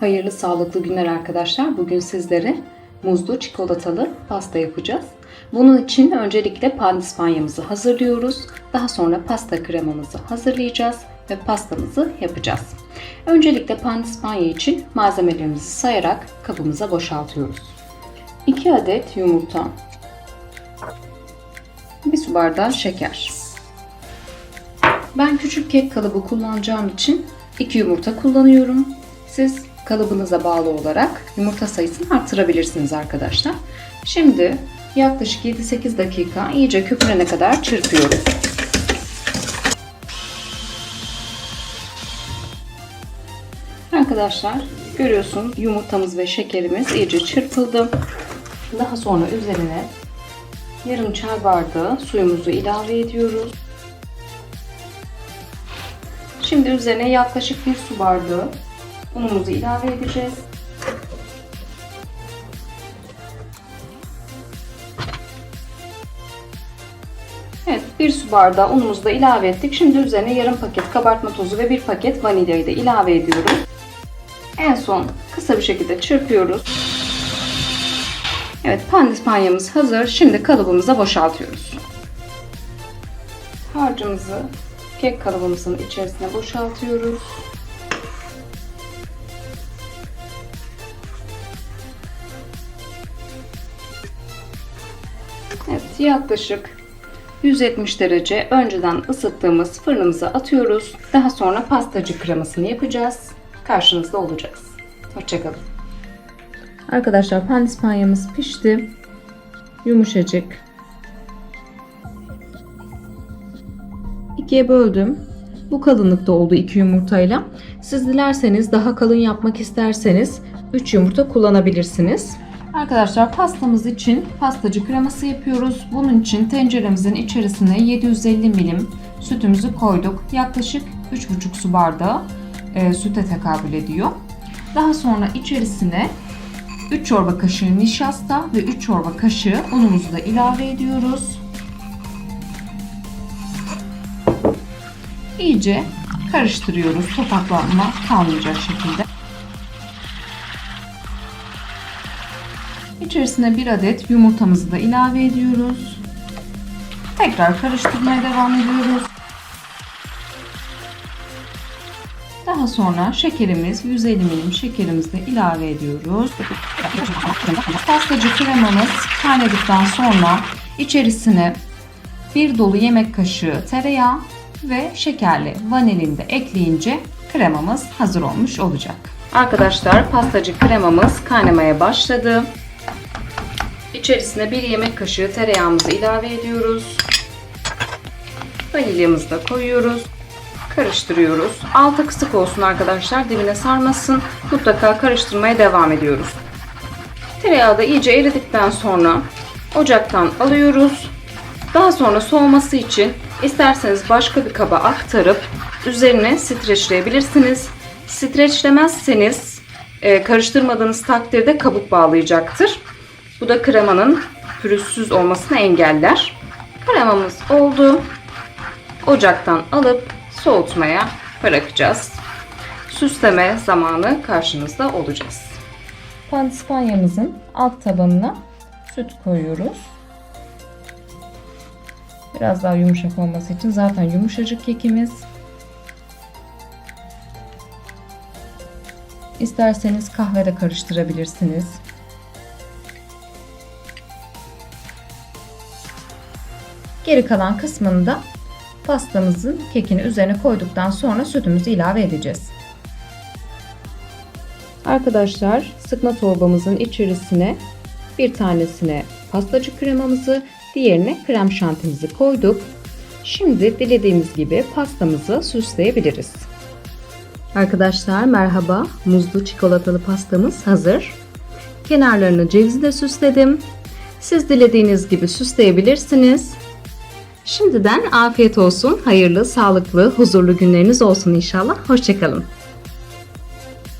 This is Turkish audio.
Hayırlı sağlıklı günler arkadaşlar. Bugün sizlere muzlu çikolatalı pasta yapacağız. Bunun için öncelikle pandispanyamızı hazırlıyoruz. Daha sonra pasta kremamızı hazırlayacağız ve pastamızı yapacağız. Öncelikle pandispanya için malzemelerimizi sayarak kabımıza boşaltıyoruz. 2 adet yumurta, 1 su bardağı şeker. Ben küçük kek kalıbı kullanacağım için 2 yumurta kullanıyorum. Siz kalıbınıza bağlı olarak yumurta sayısını arttırabilirsiniz arkadaşlar. Şimdi yaklaşık 7-8 dakika iyice köpürene kadar çırpıyoruz. Arkadaşlar görüyorsunuz yumurtamız ve şekerimiz iyice çırpıldı. Daha sonra üzerine yarım çay bardağı suyumuzu ilave ediyoruz. Şimdi üzerine yaklaşık bir su bardağı unumuzu ilave edeceğiz. Evet, bir su bardağı unumuzu da ilave ettik. Şimdi üzerine yarım paket kabartma tozu ve bir paket vanilyayı da ilave ediyorum. En son kısa bir şekilde çırpıyoruz. Evet, pandispanyamız hazır. Şimdi kalıbımıza boşaltıyoruz. Harcımızı kek kalıbımızın içerisine boşaltıyoruz. Evet, yaklaşık 170 derece önceden ısıttığımız fırınımıza atıyoruz. Daha sonra pastacı kremasını yapacağız. Karşınızda olacağız. Hoşçakalın. Arkadaşlar pandispanyamız pişti. Yumuşacık. İkiye böldüm. Bu kalınlıkta oldu iki yumurtayla. Siz dilerseniz daha kalın yapmak isterseniz 3 yumurta kullanabilirsiniz. Arkadaşlar pastamız için pastacı kreması yapıyoruz. Bunun için tenceremizin içerisine 750 milim sütümüzü koyduk. Yaklaşık 3,5 su bardağı e, süte tekabül ediyor. Daha sonra içerisine 3 çorba kaşığı nişasta ve 3 çorba kaşığı unumuzu da ilave ediyoruz. İyice karıştırıyoruz topaklanma kalmayacak şekilde. İçerisine bir adet yumurtamızı da ilave ediyoruz. Tekrar karıştırmaya devam ediyoruz. Daha sonra şekerimiz 150 milim şekerimizi de ilave ediyoruz. Pastacı kremamız kaynadıktan sonra içerisine bir dolu yemek kaşığı tereyağı ve şekerli vanilini de ekleyince kremamız hazır olmuş olacak. Arkadaşlar pastacı kremamız kaynamaya başladı. İçerisine bir yemek kaşığı tereyağımızı ilave ediyoruz. Vanilyamızı da koyuyoruz. Karıştırıyoruz. Altı kısık olsun arkadaşlar. Dibine sarmasın. Mutlaka karıştırmaya devam ediyoruz. Tereyağı da iyice eridikten sonra ocaktan alıyoruz. Daha sonra soğuması için isterseniz başka bir kaba aktarıp üzerine streçleyebilirsiniz. Streçlemezseniz e, karıştırmadığınız takdirde kabuk bağlayacaktır. Bu da kremanın pürüzsüz olmasını engeller. Kremamız oldu. Ocaktan alıp soğutmaya bırakacağız. Süsleme zamanı karşınızda olacağız. Pandispanyamızın alt tabanına süt koyuyoruz. Biraz daha yumuşak olması için zaten yumuşacık kekimiz. İsterseniz kahve de karıştırabilirsiniz. Geri kalan kısmını da pastamızın kekini üzerine koyduktan sonra sütümüzü ilave edeceğiz. Arkadaşlar sıkma torbamızın içerisine bir tanesine pastacı kremamızı, diğerine krem şantimizi koyduk. Şimdi dilediğimiz gibi pastamızı süsleyebiliriz. Arkadaşlar merhaba. Muzlu çikolatalı pastamız hazır. Kenarlarını cevizle süsledim. Siz dilediğiniz gibi süsleyebilirsiniz. Şimdiden afiyet olsun. Hayırlı, sağlıklı, huzurlu günleriniz olsun inşallah. Hoşçakalın.